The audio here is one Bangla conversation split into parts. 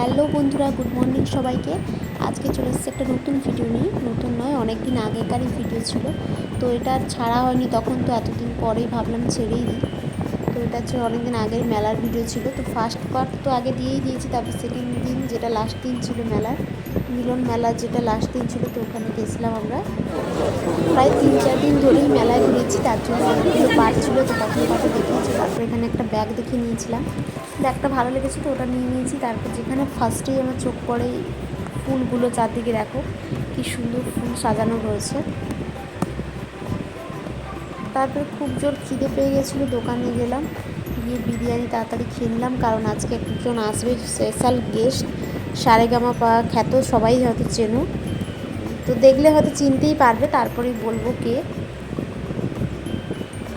হ্যালো বন্ধুরা, গুড মর্নিং সবাইকে। আজকে চলে এসেছে একটা নতুন ভিডিও নিয়ে। নতুন নয় অনেক দিন আগেকারই ভিডিও ছিল। তো এটা ছাড়া হয়নি, তখন তো এতদিন পরেই ভাবলাম ছেড়েই দিই। তো এটা হচ্ছে অনেক দিন আগের মেলার ভিডিও ছিল। তো ফার্স্ট পার্ট তো আগে দিয়েই দিয়েছি, তারপর সেকেন্ড দিন যেটা লাস্ট দিন ছিল মেলার, মিলন মেলার যেটা লাস্ট দিন ছিল, তো ওখানে গেছিলাম আমরা। প্রায় তিন চার দিন ধরেই মেলায় ঘুরেছি, তার জন্য অনেকগুলো পার্ট ছিল, তো প্রথম পার্টে এখানে একটা ব্যাগ দেখে নিয়েছিলাম। ব্যাগটা ভালো লেগেছে তো, ওটা নিয়ে নিয়েছি। তারপর যেখানে ফার্স্টেই আমার চোখ পড়ে ফুলগুলো চারদিকে দেখো, কি সুন্দর ফুল সাজানো রয়েছে তারপর খুব জোর খিদে পেয়ে গেছিল, দোকানে গেলাম, গিয়ে বিরিয়ানি তাড়াতাড়ি খেয়ে নিলাম, কারণ আজকে একজন আসবে স্পেশাল গেস্ট সারেগামা পা খ্যাত, সবাই হয়তো চেনো। তো দেখলে হয়তো চিনতেই পারবে, তারপরেই বলব কে।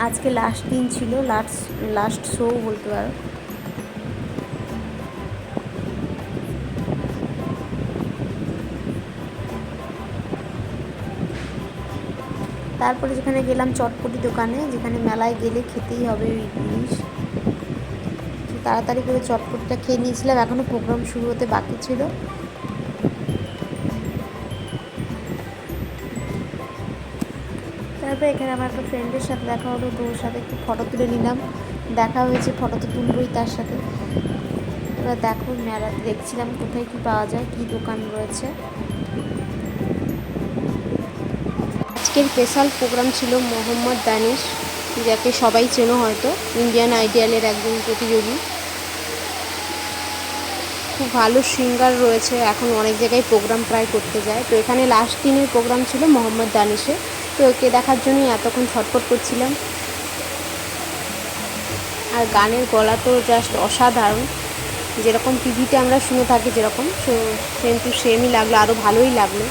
আজকে লাস্ট দিন ছিল লাস্ট লাস্ট শো বলতে পারো। তারপরে যেখানে গেলাম চটপটি দোকানে, যেখানে মেলায় গেলে খেতেই হবে ওই জিনিস। তাড়াতাড়ি করে চটপটিটা খেয়ে নিয়েছিলাম এখনও প্রোগ্রাম শুরু হতে বাকি ছিল। তারপরে এখানে আমার একটা ফ্রেন্ডের সাথে দেখা হলো ওর সাথে একটু ফটো তুলে নিলাম। দেখা হয়েছে ফটো তো তুলবই তার সাথে। এবার দেখো মেলাতে দেখছিলাম কোথায় কী পাওয়া যায়, কী দোকান রয়েছে। আজকের স্পেশাল প্রোগ্রাম ছিল মোহাম্মদ দানিশ, যাকে সবাই চেনো হয়তো ইন্ডিয়ান আইডিয়ালের একজন প্রতিযোগী। খুব ভালো সিঙ্গার রয়েছে, এখন অনেক জায়গায় প্রোগ্রাম প্রায় করতে যায়। তো এখানে লাস্ট দিনের প্রোগ্রাম ছিল মোহাম্মদ দানিশে তো ওকে দেখার জন্যই এতক্ষণ ছটফট করছিলাম। আর গানের গলা তো জাস্ট অসাধারণ। যেরকম টিভিতে আমরা শুনে থাকি যেরকম সো সেম টু সেমই লাগল আরও ভালোই লাগল।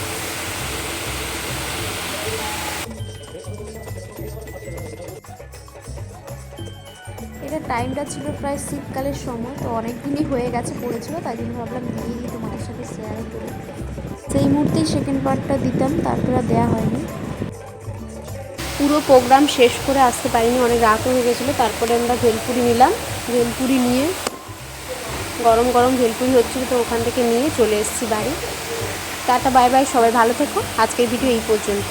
এটা টাইমটা ছিল প্রায় শীতকালের সময়, তো অনেক দিনই হয়ে গেছে পড়েছিল, তাই জন্য ভাবলাম দিয়ে তোমাদের সাথে শেয়ার করি। সেই মুহূর্তেই সেকেন্ড পার্টটা দিতাম, তারপরে দেওয়া হয়নি। পুরো প্রোগ্রাম শেষ করে আসতে পারিনি, অনেক রাত হয়ে গেছিল। তারপরে আমরা ভেলপুরি নিলাম। ভেলপুরি নিয়ে গরম গরম ভেলপুরি হচ্ছিল, তো ওখান থেকে নিয়ে চলে এসেছি বাড়ি। টাটা, বাই বাই, সবাই ভালো থেকো। আজকের ভিডিও এই পর্যন্ত।